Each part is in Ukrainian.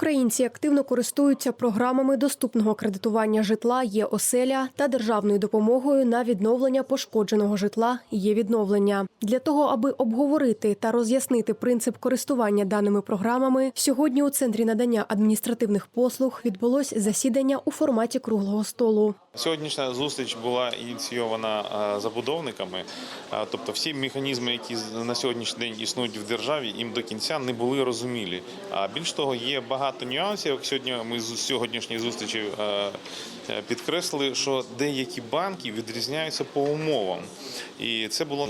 Українці активно користуються програмами доступного кредитування житла є оселя та державною допомогою на відновлення пошкодженого житла є відновлення. Для того, аби обговорити та роз'яснити принцип користування даними програмами, сьогодні у центрі надання адміністративних послуг відбулось засідання у форматі круглого столу. Сьогоднішня зустріч була ініційована е, забудовниками, Е, тобто всі механізми, які на сьогоднішній день існують в державі, їм до кінця не були розумілі. А більш того, є багато нюансів. Сьогодні ми з сьогоднішньої зустрічі е, підкреслили, що деякі банки відрізняються по умовам, і це було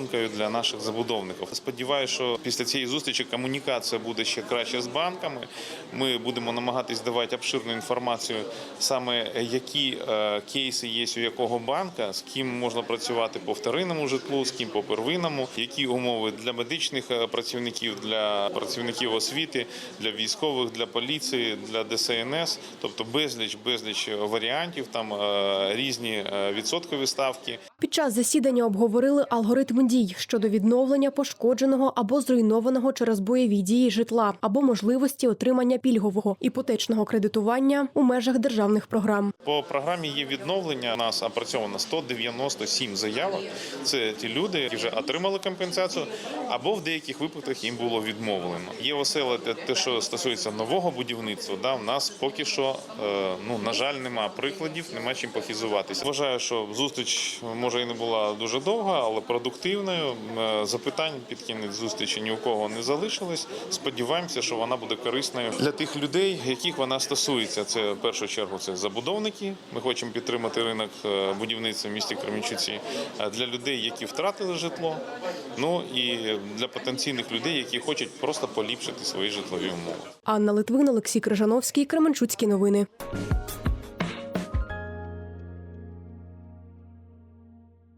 несподіванкою для наших забудовників. Сподіваюся, що після цієї зустрічі комунікація буде ще краще з банками. Ми будемо намагатись давати обширну інформацію, саме які е, кейси є у якого банка, з ким можна працювати по вторинному житлу, з ким по первинному, які умови для медичних е, працівників, для працівників освіти, для військових, для поліції, для ДСНС, тобто безліч, безліч варіантів, там е, різні відсоткові ставки. Під час засідання обговорили алгоритм дій щодо відновлення пошкодженого або зруйнованого через бойові дії житла або можливості отримання пільгового іпотечного кредитування у межах державних програм. По програмі є відновлення. У нас опрацьовано 197 заявок. Це ті люди, які вже отримали компенсацію, або в деяких випадках їм було відмовлено. Є оселя те- те, що стосується нового будівництва. Да, в нас поки що, е, ну на жаль, нема прикладів, нема чим похизуватися. Вважаю, що зустріч може і не була дуже довга, але продуктивною. Е, Запитань під кінець зустрічі ні у кого не залишилось. Сподіваємося, що вона буде корисною для тих людей, яких вона стосується. Це в першу чергу це забудовники. Ми хочемо підтримати ринок е, будівництва в місті Кременчуці Е, для людей, які втратили житло. Ну і для потенційних людей, які хочуть просто поліпшити свої житлові умови. Анна Литвин, Олексій Крижановський, Кременчуцькі новини.